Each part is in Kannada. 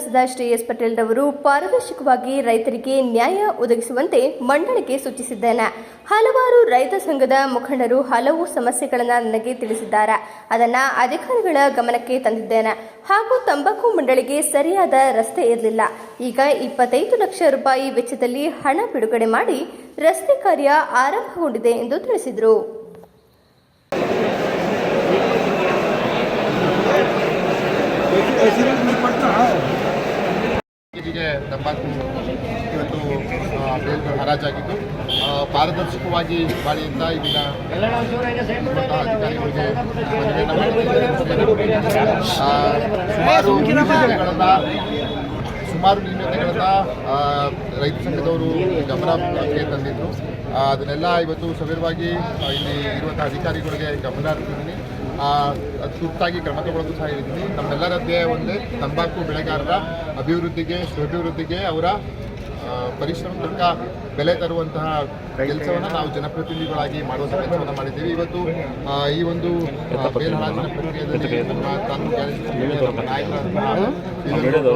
ಸಂಸದ ಶ್ರೇಯಸ್ ಪಟೇಲ್ ರವರು ಪಾರದರ್ಶಕವಾಗಿ ರೈತರಿಗೆ ನ್ಯಾಯ ಒದಗಿಸುವಂತೆ ಮಂಡಳಿಗೆ ಸೂಚಿಸಿದ್ದೇನೆ. ಹಲವಾರು ರೈತ ಸಂಘದ ಮುಖಂಡರು ಹಲವು ಸಮಸ್ಯೆಗಳನ್ನು ನನಗೆ ತಿಳಿಸಿದ್ದಾರೆ. ಅದನ್ನ ಅಧಿಕಾರಿಗಳ ಗಮನಕ್ಕೆ ತಂದಿದ್ದೇನೆ. ಹಾಗೂ ತಂಬಾಕು ಮಂಡಳಿಗೆ ಸರಿಯಾದ ರಸ್ತೆ ಇರಲಿಲ್ಲ. ಈಗ ಇಪ್ಪತ್ತೈದು ಲಕ್ಷ ರೂಪಾಯಿ ವೆಚ್ಚದಲ್ಲಿ ಹಣ ಬಿಡುಗಡೆ ಮಾಡಿ ರಸ್ತೆ ಕಾರ್ಯ ಆರಂಭಗೊಂಡಿದೆ ಎಂದು ತಿಳಿಸಿದರು. ತಂಬಾಕು ಇವತ್ತು ಬೇಲ್ಗಳು ಹರಾಜಾಗಿದ್ದು. ಪಾರದರ್ಶಕವಾಗಿ ಇಲ್ಲಿನ ಇರುವಂತಹ ಅಧಿಕಾರಿಗಳಿಗೆ ಸುಮಾರು ಸುಮಾರು ನ್ಯೂನತೆಗಳನ್ನ ರೈತ ಸಂಘದವರು ಗಮನಕ್ಕೆ ತಂದಿದ್ದರು ಅದನ್ನೆಲ್ಲ ಇವತ್ತು ಸವಿರವಾಗಿ ಇಲ್ಲಿ ಇರುವಂಥ ಅಧಿಕಾರಿಗಳಿಗೆ ಗಮನ ಹರಿಸಿದ್ದೀನಿ. ತುರ್ತಾಗಿ ಕ್ರಮ ತಗೊಳ್ಳೋದು ಸಹ ಹೇಳಿದ್ದೀನಿ. ನಮ್ಮೆಲ್ಲರ ಧ್ಯೇಯ ಒಂದೇ ತಂಬಾಕು ಬೆಳೆಗಾರರ ಅಭಿವೃದ್ಧಿಗೆ ಸ್ವಾಭಿವೃದ್ಧಿಗೆ ಅವರ ಪರಿಶ್ರಮ ತನಕ ತಕ್ಕ ಬೆಲೆ ತರುವಂತಹ ಕೆಲಸವನ್ನು ನಾವು ಜನಪ್ರತಿನಿಧಿಗಳಾಗಿ ಮಾಡುವಂಥ ಕೆಲಸವನ್ನು ಮಾಡಿದ್ದೀವಿ. ಇವತ್ತು ಈ ಒಂದು ಬೇಲ್ ಹರಾಜಿನ ಪ್ರಕ್ರಿಯೆಯಲ್ಲಿ ನಮ್ಮ ತಾಲೂಕು ನಮ್ಮ ನಾಯಕರಾದಂತಹ ಶ್ರೀಧರ್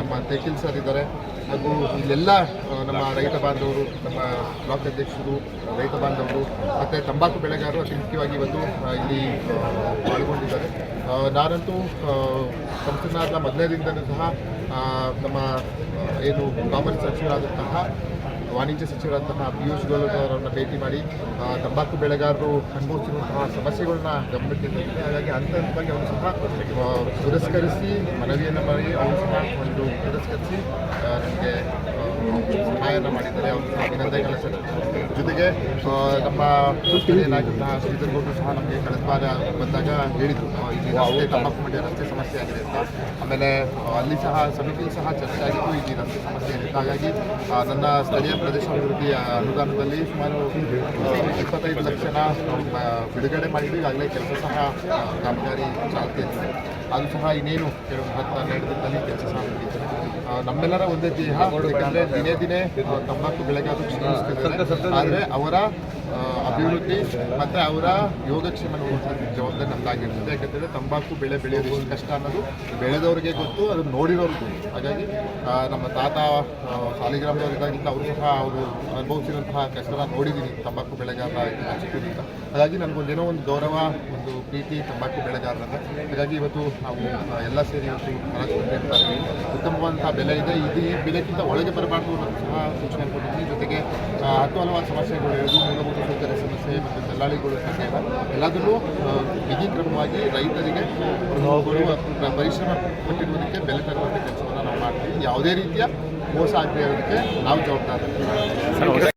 ನಮ್ಮ ತೆಕಿಲ್ ಸರ್ ಇದ್ದಾರೆ. ಹಾಗೂ ಇಲ್ಲೆಲ್ಲ ನಮ್ಮ ರೈತ ಬಾಂಧವರು, ನಮ್ಮ ಬ್ಲಾಕ್ ಅಧ್ಯಕ್ಷರು, ರೈತ ಬಾಂಧವರು, ಮತ್ತು ತಂಬಾಕು ಬೆಳೆಗಾರರು ಅತಿ ಮುಖ್ಯವಾಗಿ ಇವತ್ತು ಇಲ್ಲಿ ಪಾಲ್ಗೊಂಡಿದ್ದಾರೆ. ನಾನಂತೂ ಸಂಸದ ಮೊದಲನೇ ದಿನದಲ್ಲೂ ಸಹ ನಮ್ಮ ಏನು ಕಾಮರ್ಸ್ ಸಚಿವರಾದಂತಹ, ವಾಣಿಜ್ಯ ಸಚಿವರಾದಂತಹ ಪಿಯೂಷ್ ಗೋಯಲ್ ಅವರನ್ನು ಭೇಟಿ ಮಾಡಿ ತಂಬಾಕು ಬೆಳೆಗಾರರು ಅನುಭವಿಸಿರುವಂತಹ ಸಮಸ್ಯೆಗಳನ್ನ ಗಮನಕ್ಕೆ ತಂದಿದೆ ಹಾಗಾಗಿ ಹಂತ ಹಂತವಾಗಿ ಅವರು ಸಹ ಪುರಸ್ಕರಿಸಿ ಮನವಿಯನ್ನು ಮಾಡಿ ಅವರು ಸಹ ಒಂದು ಪುರಸ್ಕರಿಸಿ ನನಗೆ ಸಹಾಯನ ಮಾಡಿದ್ದಾರೆ ಅವರಿಗೆ ಸಹ ಅಭಿನಂದನೆಗಳ ಸಲ್ಲಿಸ್ತಾರೆ. ಜೊತೆಗೆ ನಮ್ಮ ಏನಾಗಿದ್ದ ಶ್ರೀಧರ್ ಗೌಡರು ಸಹ ನಮಗೆ ಕಳೆದ ವಾರ ಬಂದಾಗ ಹೇಳಿದರು. ಇಲ್ಲಿ ರಸ್ತೆ ತಂಬಾಕು ಮಂಡ್ಯ ರಸ್ತೆ ಸಮಸ್ಯೆ ಆಗಿದೆ ಅಂತ. ಆಮೇಲೆ ಅಲ್ಲಿ ಸಹ ಸಮಿತಿ ಸಹ ಚರ್ಚೆ ಆಗಿತ್ತು ಇಲ್ಲಿ ರಸ್ತೆ ಸಮಸ್ಯೆ ಇದೆ. ಹಾಗಾಗಿ ನನ್ನ ಸ್ಥಳೀಯ ಪ್ರದೇಶ ಅಭಿವೃದ್ಧಿ ಅನುದಾನದಲ್ಲಿ ಸುಮಾರು ಇಪ್ಪತ್ತೈದು ಲಕ್ಷನ ಬಿಡುಗಡೆ ಮಾಡಿದ್ದು. ಈಗಾಗಲೇ ಕೆಲಸ ಸಹ ಕಾಮಗಾರಿ ಚಾಲ್ತಿಯಲ್ಲಿದೆ ಅದು ಸಹ ಇನ್ನೇನು ಕೆಲವು ಹತ್ತು ಹನ್ನೆರಡು ದಿನದಲ್ಲಿ ಕೆಲಸ ಸಹ ನಮ್ಮೆಲ್ಲರ ಒಂದೇ ದೇಹ. ಯಾಕಂದರೆ ದಿನೇ ದಿನೇ ತಂಬಾಕು ಆದರೂ ಕ್ಷೀಣಿಸ್ತಿದ್ದಾರೆ ಆದರೆ ಅವರ ಅಭಿವೃದ್ಧಿ ಮತ್ತು ಅವರ ಯೋಗಕ್ಷೇಮ ನೋಡುವಂಥ ಜವಾಬ್ದಾರಿ ನಮ್ಮದಾಗಿರ್ತದೆ ಯಾಕಂತಂದರೆ ತಂಬಾಕು ಬೆಳೆ ಬೆಳೆಯೋದು ಎಷ್ಟು ಕಷ್ಟ ಅನ್ನೋದು ಬೆಳೆದವರಿಗೆ ಗೊತ್ತು, ಅದು ನೋಡಿರೋರ್ಗೂ ಹಾಗಾಗಿ ನಮ್ಮ ತಾತ ಸಾಲಿಗ್ರಾಮದವರಿದ್ದಾಗಿಂದ ಅವರು ಸಹ ಅವರು ಅನುಭವಿಸಿದಂತಹ ಕಷ್ಟನ ನೋಡಿದ್ದೀನಿ ತಂಬಾಕು ಬೆಳೆಗಾರರ ಚಿಕ್ಕದಿಂದ ಹಾಗಾಗಿ ನನಗೊಂದೇನೋ ಒಂದು ಗೌರವ, ಒಂದು ಪ್ರೀತಿ ತಂಬಾಕು ಬೆಳೆಗಾರರ ಹಾಗಾಗಿ ಇವತ್ತು ನಾವು ಎಲ್ಲ ಸೇರಿ ಇವತ್ತು ಹರಾಜು ಉತ್ತಮವಾದಂಥ ಬೆಲೆ ಇದೆ. ಇದು ಈ ಬೆಲೆಗಿಂತ ಒಳಗೆ ಬರಬಾರ್ದು ಅನ್ನೋದು ಸಹ ಸೂಚನೆ ಕೊಟ್ಟಿದ್ದೀನಿ. ಜೊತೆಗೆ ಹತ್ತು ಹಲವಾರು ಸಮಸ್ಯೆಗಳು ಇರೋದು ಮೂಲಭೂತ ಸೌಕರ್ಯ ಸಮಸ್ಯೆ ಮತ್ತು ದಲ್ಲಾಳಿಗಳು ಸಮಸ್ಯೆ ಎಲ್ಲದನ್ನೂ ಬಿಗಿ ಕ್ರಮವಾಗಿ ರೈತರಿಗೆ ಪರಿಶ್ರಮ ಪಟ್ಟಿರುವುದಕ್ಕೆ ಬೆಲೆ ತರುವಂಥ ಕೆಲಸವನ್ನು ನಾವು ಮಾಡ್ತೀವಿ. ಯಾವುದೇ ರೀತಿಯ ಮೋಸ ಆಗದೆ ಇರೋದಕ್ಕೆ ನಾವು ಜವಾಬ್ದಾರ